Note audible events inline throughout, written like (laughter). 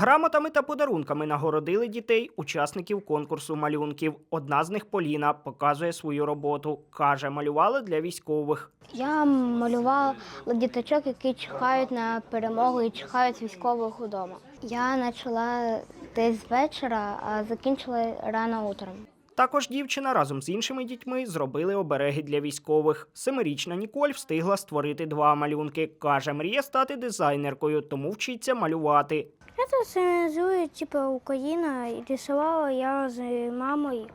Грамотами та подарунками нагородили дітей, учасників конкурсу малюнків. Одна з них Поліна показує свою роботу. Каже, малювали для військових. Я малювала діточок, які чекають на перемогу і чекають військових удома. Я почала десь з вечора, а закінчила рано утром. Також дівчина разом з іншими дітьми зробили обереги для військових. Семирічна Ніколь встигла створити два малюнки. Каже, мріє стати дизайнеркою, тому вчиться малювати. Це символізує типу, Україна. І рисувала я з мамою.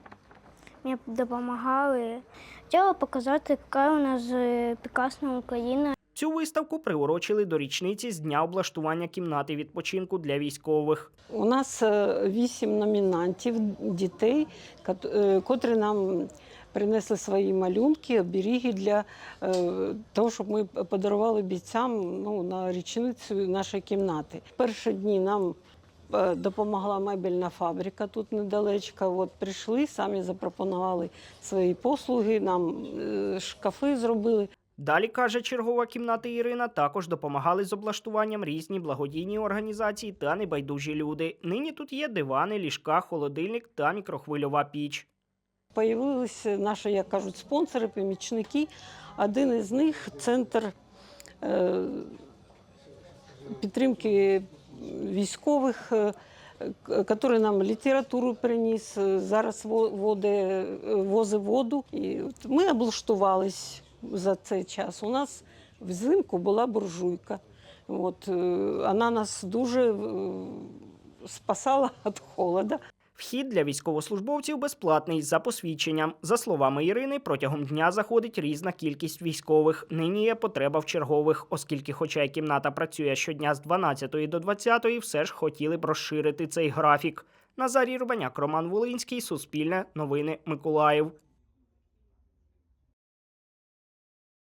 Мені допомагали. Хотіла показати, яка у нас прекрасна Україна. Цю виставку приурочили до річниці з дня облаштування кімнати відпочинку для військових. У нас е, вісім номінантів дітей, е, котрі нам принесли свої малюнки, оберіги для е, того, щоб ми подарували бійцям ну, на річницю нашої кімнати. Перші дні нам е, допомогла мебельна фабрика тут недалечко. От прийшли, самі запропонували свої послуги, нам е, шкафи зробили. Далі каже чергова кімната Ірина. Також допомагали з облаштуванням різні благодійні організації та небайдужі люди. Нині тут є дивани, ліжка, холодильник та мікрохвильова піч. Появилися наші, як кажуть, спонсори, помічники. Один із них центр е, підтримки військових, е, який нам літературу приніс, е, зараз во- води, е, возить воду. І ми облаштувались за цей час. У нас взимку була буржуйка. От, е, вона нас дуже е, спасала (laughs) від холоду. Вхід для військовослужбовців безплатний за посвідченням. За словами Ірини, протягом дня заходить різна кількість військових. Нині є потреба в чергових, оскільки, хоча й кімната працює щодня з 12 до 20, все ж хотіли б розширити цей графік. Назарій Рубаняк, Роман Волинський, Суспільне, Новини Миколаїв.